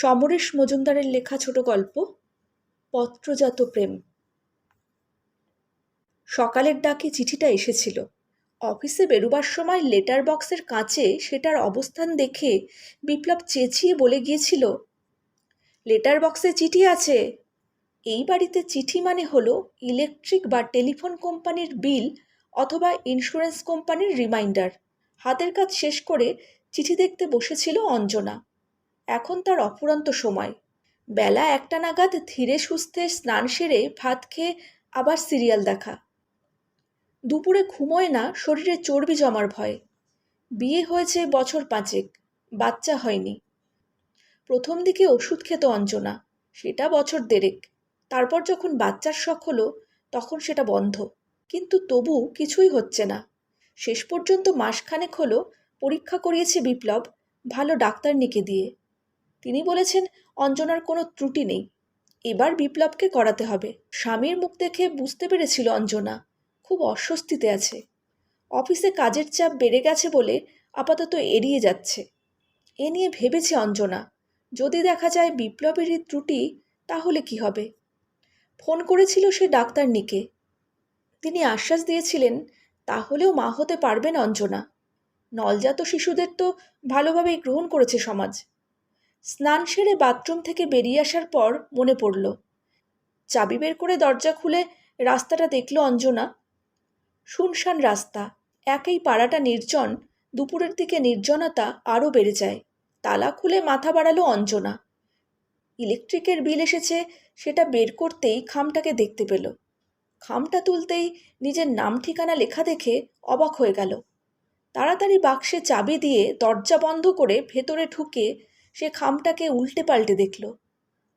সমরেশ মজুমদারের লেখা ছোট গল্প, পত্রজাত প্রেম। সকালের ডাকে চিঠিটা এসেছিল। অফিসে বেরোবার সময় লেটার বক্সের কাছে সেটার অবস্থান দেখে বিপ্লব চেঁচিয়ে বলে গিয়েছিল, লেটার বক্সে চিঠি আছে। এই বাড়িতে চিঠি মানে হলো ইলেকট্রিক বা টেলিফোন কোম্পানির বিল অথবা ইন্স্যুরেন্স কোম্পানির রিমাইন্ডার। হাতের কাজ শেষ করে চিঠি দেখতে বসেছিল অঞ্জনা। এখন তার অফুরন্ত সময়। বেলা একটা নাগাদ ধীরে সুস্থে স্নান সেরে ভাত খেয়ে আবার সিরিয়াল দেখা। দুপুরে ঘুমোয় না, শরীরে চর্বি জমার ভয়। বিয়ে হয়েছে বছর পাঁচেক, বাচ্চা হয়নি। প্রথম দিকে ওষুধ খেত অঞ্জনা, সেটা বছর দেড়েক। তারপর যখন বাচ্চার শখ হলো, তখন সেটা বন্ধ। কিন্তু তবু কিছুই হচ্ছে না। শেষ পর্যন্ত মাসখানেক হলো, পরীক্ষা করিয়েছে বিপ্লব, ভালো ডাক্তার নিকে দিয়ে। তিনি বলেছেন, অঞ্জনার কোনো ত্রুটি নেই। এবার বিপ্লবকে করাতে হবে। স্বামীর মুখ দেখে বুঝতে পেরেছিল অঞ্জনা, খুব অস্বস্তিতে আছে। অফিসে কাজের চাপ বেড়ে গেছে বলে আপাতত এড়িয়ে যাচ্ছে। এ নিয়ে ভেবেছে অঞ্জনা, যদি দেখা যায় বিপ্লবেরই ত্রুটি, তাহলে কি হবে? ফোন করেছিল সে ডাক্তার নিকে তিনি আশ্বাস দিয়েছিলেন, তাহলেও মা হতে পারবেন অঞ্জনা। নলজাত শিশুদের তো ভালোভাবেই গ্রহণ করেছে সমাজ। স্নান সেরে বাথরুম থেকে বেরিয়ে আসার পর মনে পড়ল। চাবি বের করে দরজা খুলে রাস্তাটা দেখল অঞ্জনা। শুনশান রাস্তা। একই পাড়াটা নির্জন, দুপুরের দিকে নির্জনতা আরও বেড়ে যায়। তালা খুলে মাথা বাড়ালো অঞ্জনা। ইলেকট্রিকের বিল এসেছে, সেটা বের করতেই খামটাকে দেখতে পেল। খামটা তুলতেই নিজের নাম ঠিকানা লেখা দেখে অবাক হয়ে গেল। তাড়াতাড়ি বাক্সে চাবি দিয়ে দরজা বন্ধ করে ভেতরে ঢুকে সে খামটাকে উল্টে পাল্টে দেখল।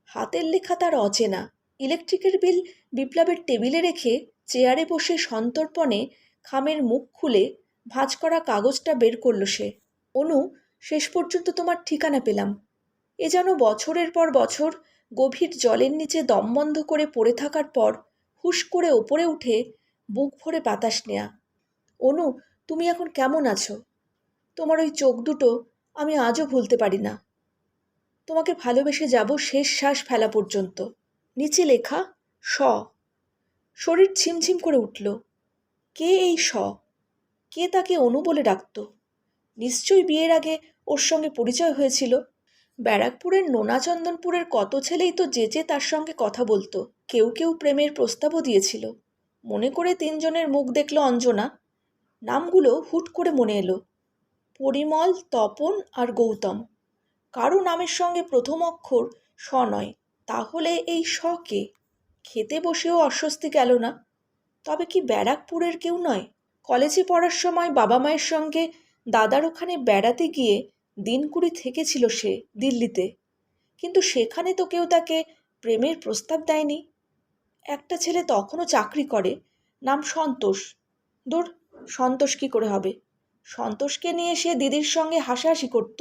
হাতের লেখা তার অচেনা। ইলেকট্রিকের বিল বিপ্লবের টেবিলে রেখে চেয়ারে বসে সন্তর্পণে খামের মুখ খুলে ভাঁজ করা কাগজটা বের করল সে। অনু, শেষ পর্যন্ত তোমার ঠিকানা পেলাম। এ যেন বছরের পর বছর গভীর জলের নিচে দম বন্ধ করে পড়ে থাকার পর হুশ করে ওপরে উঠে বুক ভরে বাতাস নেয়া। অনু, তুমি এখন কেমন আছো? তোমার ওই চোখ দুটো আমি আজও ভুলতে পারি না। তোমাকে ভালোবেসে যাব শেষ শ্বাস ফেলা পর্যন্ত। নিচে লেখা স শরীর ঝিমঝিম করে উঠল। কে এই স কে তাকে অনু বলে ডাকত? নিশ্চয়ই বিয়ের আগে ওর সঙ্গে পরিচয় হয়েছিল। ব্যারাকপুরের নোনাচন্দনপুরের কত ছেলেই তো যে যে তার সঙ্গে কথা বলতো। কেউ কেউ প্রেমের প্রস্তাবও দিয়েছিল। মনে করে তিনজনের মুখ দেখল অঞ্জনা। নামগুলো হুট করে মনে এলো। পরিমল, তপন আর গৌতম। কারও নামের সঙ্গে প্রথম অক্ষর স নয়, তাহলে এই স কে? খেতে বসেও অস্বস্তি গেল না। তবে কি ব্যারাকপুরের কেউ নয়? কলেজে পড়ার সময় বাবা মায়ের সঙ্গে দাদার ওখানে বেড়াতে গিয়ে দিন কুড়ি থেকেছিল সে দিল্লিতে। কিন্তু সেখানে তো কেউ তাকে প্রেমের প্রস্তাব দেয়নি। একটা ছেলে তখনও চাকরি করে, নাম সন্তোষ। দূর, সন্তোষ কী করে হবে? সন্তোষকে নিয়ে সে দিদির সঙ্গে হাসাহাসি করত।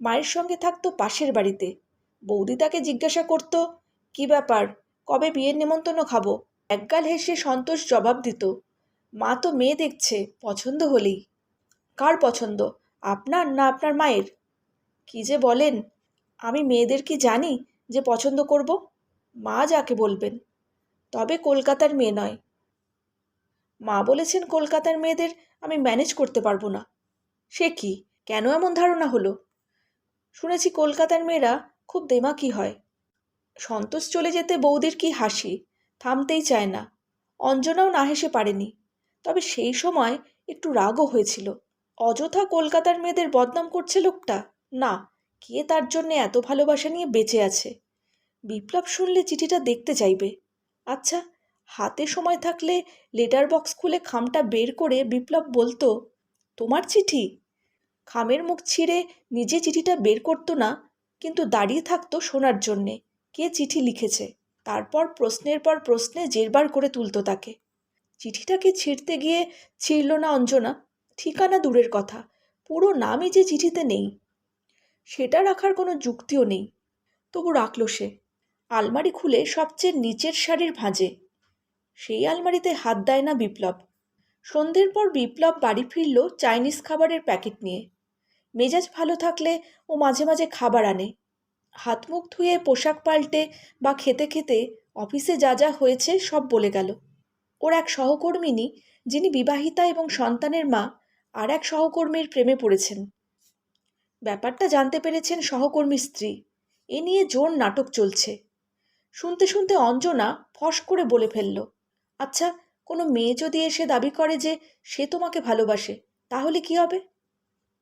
মায়ের সঙ্গে থাকতো পাশের বাড়িতে। বৌদি তাকে জিজ্ঞাসা করত, কি ব্যাপার? কবে বিয়ের নেমন্তন্ন খাব? একগাল হেসে সন্তোষ জবাব দিত, মা তো মেয়ে দেখছে, পছন্দ হলেই। কার পছন্দ? আপনার না আপনার মায়ের? কি যে বলেন, আমি মেয়েদের কি জানি যে পছন্দ করব? মা যাকে বলবেন। তবে কলকাতার মেয়ে নয়। মা বলেছেন কলকাতার মেয়েদের আমি ম্যানেজ করতে পারব না। সে কি? কেন এমন ধারণা হলো? শুনেছি কলকাতার মেয়েরা খুব দেমাকি হয়। সন্তোষ চলে যেতে বৌদির কি হাসি, থামতেই চায় না। অঞ্জনাও না হেসে পারেনি। তবে সেই সময় একটু রাগও হয়েছিল। অযথা কলকাতার মেয়েদের বদনাম করছে লোকটা? না, কে তার জন্যে এত ভালোবাসা নিয়ে বেঁচে আছে? বিপ্লব শুনলে চিঠিটা দেখতে চাইবে। আচ্ছা হাতে সময় থাকলে লেটার বক্স খুলে খামটা বের করে বিপ্লব বলতো, তোমার চিঠি? খামের মুখ ছিঁড়ে নিজে চিঠিটা বের করতো না, কিন্তু দাঁড়িয়ে থাকতো শোনার জন্যে। কে চিঠি লিখেছে? তারপর প্রশ্নের পর প্রশ্নে জেরবার করে তুলতো তাকে। চিঠিটাকে ছিঁড়তে গিয়ে ছিঁড়ল না অঞ্জনা, ঠিকানা দূরের কথা, পুরো নামই যে চিঠিতে নেই। সেটা রাখার কোনো যুক্তিও নেই। তবু রাখল সে। আলমারি খুলে সবচেয়ে নিচের শাড়ির ভাঁজে। সেই আলমারিতে হাত দেয় না বিপ্লব। সন্ধ্যের পর বিপ্লব বাড়ি ফিরল চাইনিজ খাবারের প্যাকেট নিয়ে। মেজাজ ভালো থাকলে ও মাঝে মাঝে খাবার আনে। হাত মুখ ধুয়ে পোশাক পাল্টে বা খেতে খেতে অফিসে যা যা হয়েছে সব বলে গেল। ওর এক সহকর্মিনী, যিনি বিবাহিতা এবং সন্তানের মা, আর এক সহকর্মীর প্রেমে পড়েছেন। ব্যাপারটা জানতে পেরেছেন সহকর্মী স্ত্রী। এ নিয়ে জোর নাটক চলছে। শুনতে শুনতে অঞ্জনা ফস করে বলে ফেলল আচ্ছা কোনো মেয়ে যদি এসে দাবি করে যে সে তোমাকে ভালোবাসে, তাহলে কি হবে?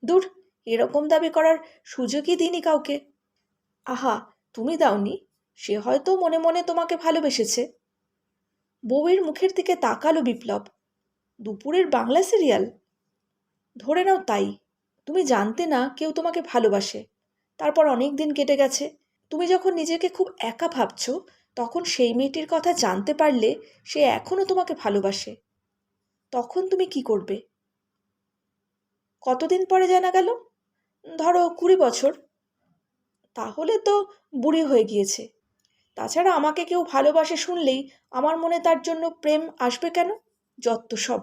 দূর এরকম দাবি করার সুযোগই দিইনি কাউকে। আহা, তুমি দাওনি? সে হয়তো মনে মনে তোমাকে ভালোবেসেছে। বউয়ের মুখের দিকে তাকালো বিপ্লব। দুপুরের বাংলা সিরিয়াল? ধরে নাও তাই। তুমি জানতে না কেউ তোমাকে ভালোবাসে। তারপর অনেক দিন কেটে গেছে। তুমি যখন নিজেকে খুব একা ভাবছ, তখন সেই মেয়েটির কথা জানতে পারলে সে এখনও তোমাকে ভালোবাসে। তখন তুমি কি করবে? কতদিন পরে জানা গেল? ধরো কুড়ি বছর, তাহলে তো বুড়ি হয়ে গিয়েছে। তাছাড়া আমাকে কেউ ভালোবাসে শুনলেই আমার মনে তার জন্য প্রেম আসবে কেন? যত্ত সব।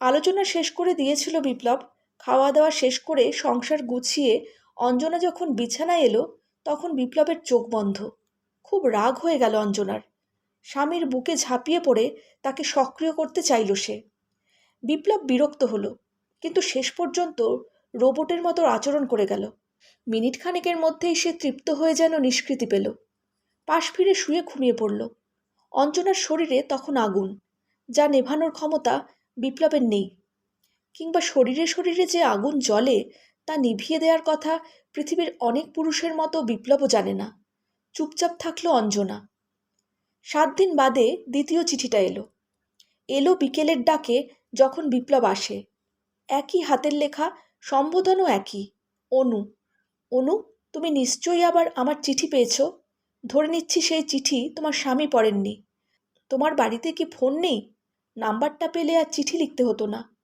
আলোচনা শেষ করে দিয়েছিল বিপ্লব। খাওয়া দাওয়া শেষ করে সংসার গুছিয়ে অঞ্জনা যখন বিছানায় এলো, তখন বিপ্লবের চোখ বন্ধ। খুব রাগ হয়ে গেল অঞ্জনার। স্বামীর বুকে ঝাঁপিয়ে পড়ে তাকে সক্রিয় করতে চাইল সে। বিপ্লব বিরক্ত হলো, কিন্তু শেষ পর্যন্ত রোবটের মতো আচরণ করে গেল। মিনিট খানেকের মধ্যেই সে তৃপ্ত হয়ে যেন নিষ্কৃতি পেল। পাশ ফিরে শুয়ে ঘুমিয়ে পড়ল। অঞ্জনার শরীরে তখন আগুন, যা নেভানোর ক্ষমতা বিপ্লবের নেই। কিংবা শরীরে শরীরে যে আগুন জ্বলে, তা নিভিয়ে দেওয়ার কথা পৃথিবীর অনেক পুরুষের মতো বিপ্লবও জানে না। চুপচাপ থাকল অঞ্জনা। সাত দিন বাদে দ্বিতীয় চিঠিটা এলো। এলো বিকেলের ডাকে যখন বিপ্লব আসে। একই হাতের লেখা সম্বোধনও একই। অনু অনু, তুমি নিশ্চয়ই আবার আমার চিঠি পেয়েছ? ধরে নিচ্ছি সেই চিঠি তোমার স্বামী পড়েননি। তোমার বাড়িতে কি ফোন নেই? নাম্বারটা পেলে আর চিঠি লিখতে হতো না।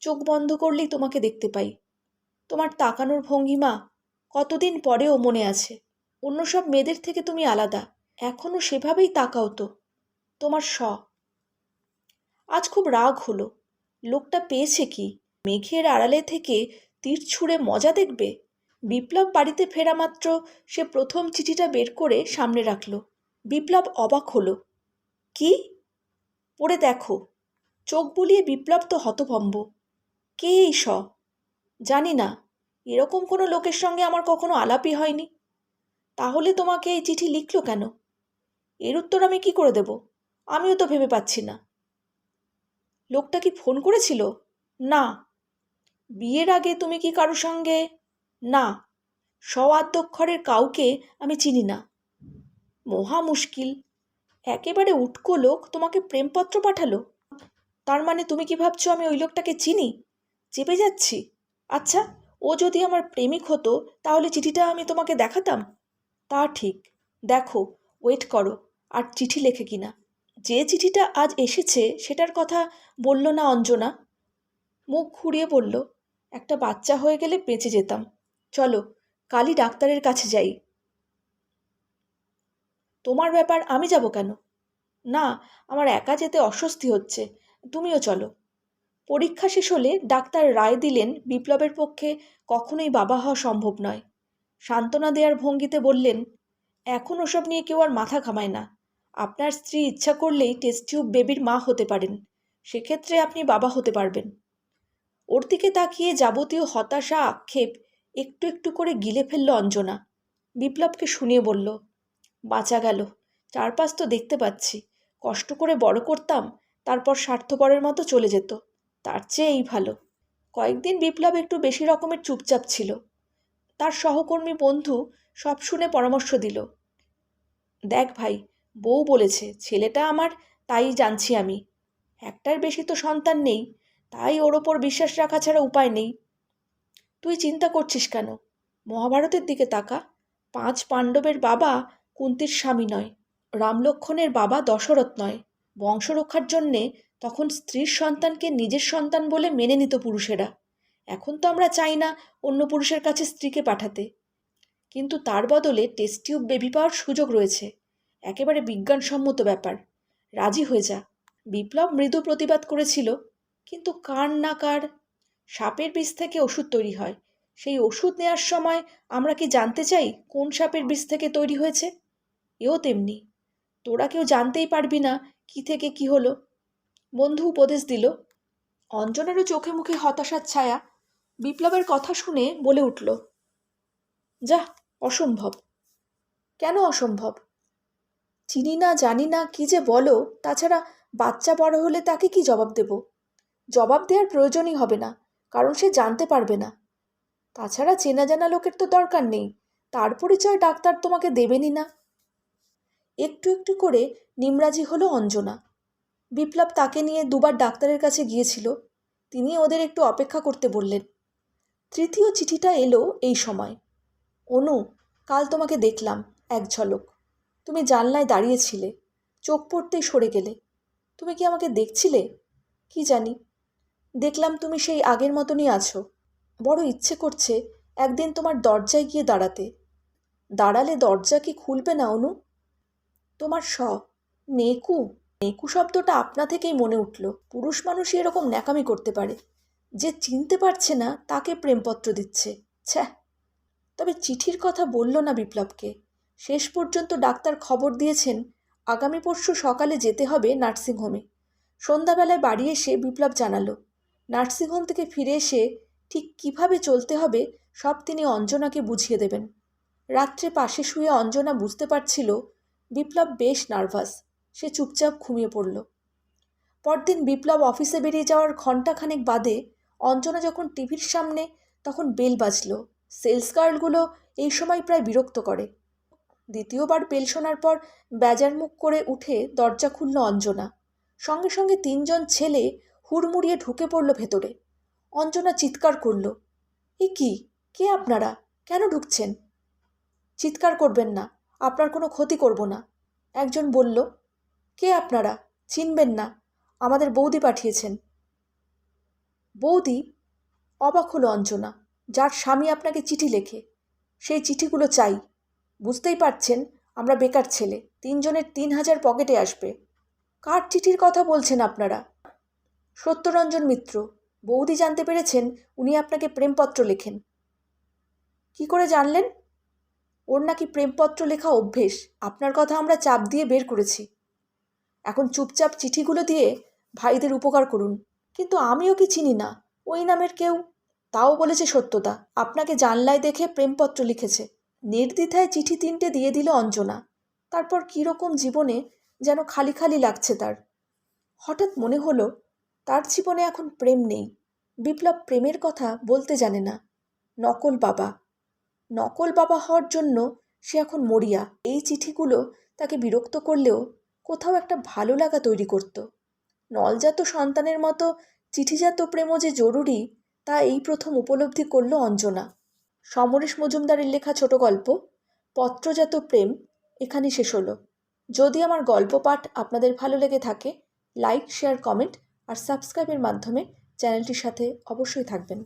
চোখ বন্ধ করলেই তোমাকে দেখতে পাই। তোমার তাকানোর ভঙ্গিমা কতদিন পরেও মনে আছে? অন্য সব মেয়েদের থেকে তুমি আলাদা। এখনও সেভাবেই তাকাও তো। তোমার স। আজ খুব রাগ হলো। লোকটা পেয়েছে কি? মেঘের আড়ালে থেকে তীর ছুঁড়ে মজা দেখবে? বিপ্লব বাড়িতে ফেরা মাত্র সে প্রথম চিঠিটা বের করে সামনে রাখল। বিপ্লব অবাক হলো। কি? পড়ে দেখো। চোখ বুলিয়ে বিপ্লব তো হতভম্ব। কে এই স? জানি না। এরকম কোনো লোকের সঙ্গে আমার কখনো আলাপই হয়নি। তাহলে তোমাকে এই চিঠি লিখলো কেন? এর উত্তর আমি কি করে দেব? আমিও তো ভেবে পাচ্ছি না। লোকটা কি ফোন করেছিল? না। বিয়ের আগে তুমি কি কারও সঙ্গে? না। স্বআদ্যক্ষরের কাউকে আমি চিনি না। মহা মুশকিল। একেবারে উটকো লোক তোমাকে প্রেমপত্র পাঠালো। তার মানে তুমি কি ভাবছ আমি ওই লোকটাকে চিনি? চেপে যাচ্ছি। আচ্ছা ও যদি আমার প্রেমিক হতো, তাহলে চিঠিটা আমি তোমাকে দেখাতাম? তা ঠিক। দেখো, ওয়েট করো। আর চিঠি লেখে কিনা যে চিঠিটা আজ এসেছে, সেটার কথা বলল না অঞ্জনা। মুখ ঘুরিয়ে বলল একটা বাচ্চা হয়ে গেলে বেঁচে যেতাম। চলো, কালই ডাক্তারের কাছে যাই। তোমার ব্যাপার আমি যাব কেন? না, আমার একা যেতে অস্বস্তি হচ্ছে। তুমিও চলো। পরীক্ষা শেষ হলে ডাক্তার রায় দিলেন বিপ্লবের পক্ষে কখনোই বাবা হওয়া সম্ভব নয়। সান্ত্বনা দেওয়ার ভঙ্গিতে বললেন, এখন ওসব নিয়ে কেউ আর মাথা ঘামায় না। আপনার স্ত্রী ইচ্ছা করলেই টেস্ট টিউব বেবির মা হতে পারেন। সেক্ষেত্রে আপনি বাবা হতে পারবেন। ওর দিকে তাকিয়ে যাবতীয় হতাশা, আক্ষেপ, একটু একটু করে গিলে ফেলল অঞ্জনা। বিপ্লবকে শুনিয়ে বলল, বাঁচা গেল, চারপাশ তো দেখতে পাচ্ছি। কষ্ট করে বড় করতাম, তারপর স্বার্থপরের মতো চলে যেত। তার চেয়ে এই ভালো। কয়েকদিন বিপ্লব একটু বেশি রকমের চুপচাপ ছিল। তার সহকর্মী বন্ধু সব শুনে পরামর্শ দিল, দেখ ভাই, বউ বলেছে, ছেলেটা আমার, তাই জানছি আমি। একটার বেশি তো সন্তান নেই। তাই ওর ওপর বিশ্বাস রাখা ছাড়া উপায় নেই। তুই চিন্তা করছিস কেন? মহাভারতের দিকে তাকা। পাঁচ পাণ্ডবের বাবা কুন্তির স্বামী নয়। রামলক্ষণের বাবা দশরথ নয়। বংশ রক্ষার জন্যে তখন স্ত্রীর সন্তানকে নিজের সন্তান বলে মেনে নিত পুরুষেরা। এখন তো আমরা চাই না অন্য পুরুষের কাছে স্ত্রীকে পাঠাতে। কিন্তু তার বদলে টেস্ট টিউব বেবি পাওয়ার সুযোগ রয়েছে। একেবারে বিজ্ঞানসম্মত ব্যাপার। রাজি হয়ে যা। বিপ্লব মৃদু প্রতিবাদ করেছিল। কিন্তু কার না কার? সাপের বিষ থেকে ওষুধ তৈরি হয়। সেই ওষুধ নেওয়ার সময় আমরা কি জানতে চাই কোন সাপের বিষ থেকে তৈরি হয়েছে? এও তেমনি। তোরা কেউ জানতেই পারবি না কি থেকে কি হলো। বন্ধু উপদেশ দিল, অঞ্জনারও চোখে মুখে হতাশার ছায়া বিপ্লবের কথা শুনে বলে উঠল, যা, অসম্ভব। কেন অসম্ভব? চিনি না, জানি না, কি যে বলো, তাছাড়া বাচ্চা বড় হলে তাকে কি জবাব দেব? জবাব দেওয়ার প্রয়োজনই হবে না, কারণ সে জানতে পারবে না। তাছাড়া চেনা জানা লোকের তো দরকার নেই, তার পরিচয় ডাক্তার তোমাকে দেবেনই না। একটু একটু করে নিমরাজি হলো অঞ্জনা। বিপ্লব তাকে নিয়ে দুবার ডাক্তারের কাছে গিয়েছিল, তিনি ওদের একটু অপেক্ষা করতে বললেন। তৃতীয় চিঠিটা এলো এই সময়। অনু, কাল তোমাকে দেখলাম, এক ঝলক। তুমি জানলায় দাঁড়িয়েছিলে, চোখ পড়তেই সরে গেলে। তুমি কি আমাকে দেখছিলে? কি জানি। দেখলাম তুমি সেই আগের মতনই আছো। বড় ইচ্ছে করছে একদিন তোমার দরজায় গিয়ে দাঁড়াতে। দাঁড়ালে দরজা কি খুলবে না, অনু? তোমার স, নেকু? নেকু শব্দটা আপনা থেকেই মনে উঠল, পুরুষ মানুষই এরকম ন্যাকামি করতে পারে। যে চিনতে পারছে না, তাকে প্রেমপত্র দিচ্ছে। ছ্যাঃ! তবে চিঠির কথা বলল না বিপ্লবকে। শেষ পর্যন্ত ডাক্তার খবর দিয়েছেন, আগামী পরশু সকালে যেতে হবে নার্সিংহোমে। সন্ধ্যাবেলায় বাড়ি এসে বিপ্লব জানালো নার্সিংহোম থেকে ফিরে এসে ঠিক কীভাবে চলতে হবে সব তিনি অঞ্জনাকে বুঝিয়ে দেবেন। রাত্রে পাশে শুয়ে অঞ্জনা বুঝতে পারছিল, বিপ্লব বেশ নার্ভাস, সে চুপচাপ ঘুমিয়ে পড়ল। পরদিন বিপ্লব অফিসে বেরিয়ে যাওয়ার ঘণ্টাখানেক বাদে অঞ্জনা যখন টিভির সামনে, তখন বেল বাজল। সেলস গার্লগুলো এই সময় প্রায় বিরক্ত করে। দ্বিতীয়বার বেল শোনার পর বেজার মুখ করে উঠে দরজা খুলল অঞ্জনা। সঙ্গে সঙ্গে তিনজন ছেলে হুড়মুড়িয়ে ঢুকে পড়ল ভেতরে। অঞ্জনা চিৎকার করল, এ কি? কে আপনারা? কেন ঢুকছেন? চিৎকার করবেন না, আপনার কোনো ক্ষতি করব না। একজন বলল, কে আপনারা? চিনবেন না, আমাদের বৌদি পাঠিয়েছেন। বৌদি অবাক হলো অঞ্জনা, যার স্বামী আপনাকে চিঠি লেখে। সেই চিঠিগুলো চাই। বুঝতেই পারছেন, আমরা বেকার ছেলে, তিনজনের তিন হাজার পকেটে আসবে। কার চিঠির কথা বলছেন আপনারা? সত্যরঞ্জন মিত্র, বৌদি জানতে পেরেছেন উনি আপনাকে প্রেমপত্র লেখেন। কি করে জানলেন? ওর নাকি প্রেমপত্র লেখা অভ্যেস, আপনার কথা আমরা চাপ দিয়ে বের করেছি। এখন চুপচাপ চিঠিগুলো দিয়ে ভাইদের উপকার করুন, কিন্তু আমিও কি চিনি না? ওই নামের কেউ? তাও বলেছে সত্যতা, আপনাকে জানলায় দেখে প্রেমপত্র লিখেছে। নির্দ্বিধায় চিঠি তিনটে দিয়ে দিল অঞ্জনা। তারপর কীরকম জীবনে যেন খালি খালি লাগছে তার। হঠাৎ মনে হলো তার জীবনে এখন প্রেম নেই। বিপ্লব প্রেমের কথা বলতে জানে না। নকল বাবা। নকল বাবা হওয়ার জন্য সে এখন মরিয়া। এই চিঠিগুলো তাকে বিরক্ত করলেও কোথাও একটা ভালো লাগা তৈরি করত। নলজাত সন্তানের মতো চিঠিজাত প্রেমও যে জরুরি, তা এই প্রথম উপলব্ধি করল অঞ্জনা। সমরেশ মজুমদারের লেখা ছোট গল্প, পত্রজাত প্রেম, এখানে শেষ হলো। যদি আমার গল্প পাঠ আপনাদের ভালো লেগে থাকে, লাইক, শেয়ার, কমেন্ট আর সাবস্ক্রাইবের মাধ্যমে চ্যানেলটির সাথে অবশ্যই থাকবেন।